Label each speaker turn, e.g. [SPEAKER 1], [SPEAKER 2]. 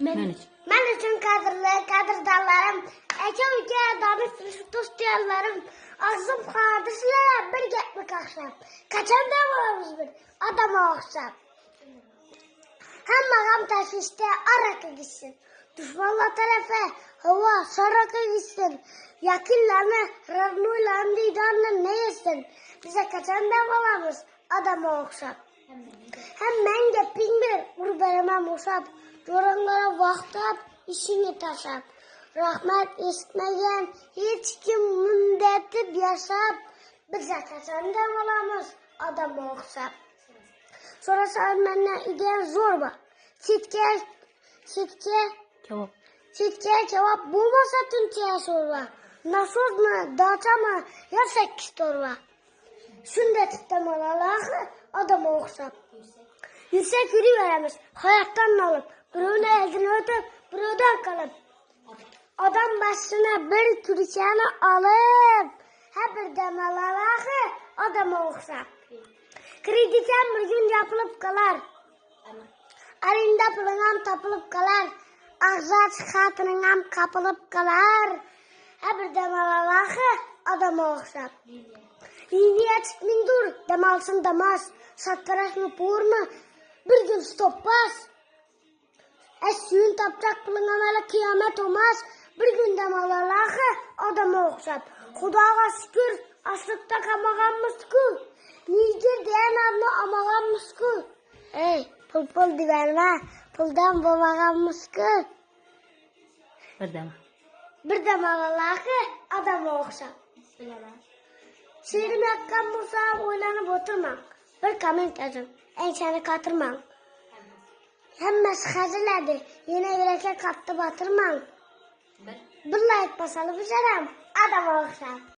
[SPEAKER 1] Men için.
[SPEAKER 2] Ben için kadırlı, kadırdanlarım, eke ülke danış dostlarım, ağzım kardeşler bir gitmek akşam. Kaçan da varımız bir adama akşam. Hem magam taşışta araka gitsin. Düşmanla tarafa hava saraka gitsin. Yakınlarına, ranuyla didanla ne yesin. Bize kaçan da varımız adama akşam. Hem men geping bir urberemem uşap. Yoranlara vaxtab işini taşab. Rahmət istməyən heç kim mündətib yaşab. Biz atasən də olamız adam oxsab. Sorasan məndən igən zor var. Sitke, sitke,
[SPEAKER 1] kebab.
[SPEAKER 2] Sitke kebab bulmasa tüncəyə sorva. Nasoz mı, daça mı, ya səkkiz torva. Sündət istəməli, axı adam oxsab. Yüksək yürüyərəmiz, həyatdan alıb, elini ötüp, buradan kalıp. Adam başına bir külçeni alıp, hep bir demalaları adama oxsap. Krediten bir gün yapılıp kalar. Arında pılınam tapılıp kalar. Ağzat hatınыңam kapılıp kalar. Hep bir demalaları adama oxsap. Liviye çıkmayın dur, demalsın demaz. Sattırak mı pur mu? Bir gün stoppas. Es suyun tapacak bulunamalı kıyamet olmaz. Bir günde malalahı adama okşap. құдаға şükür açlıkta kamagan mısku. Niger diyen adını amagan mısku. Ey pul pul diverme. Puldan bulmagan mısku.
[SPEAKER 1] Bir dama.
[SPEAKER 2] Bir dama malalahı adama okşap. Şiirim yakkan ойланып oylanıp бір Bir Hemmesi hazırladı. Yine yürekle kattı batırman. Bir like basalı bizerim. Adam olsam.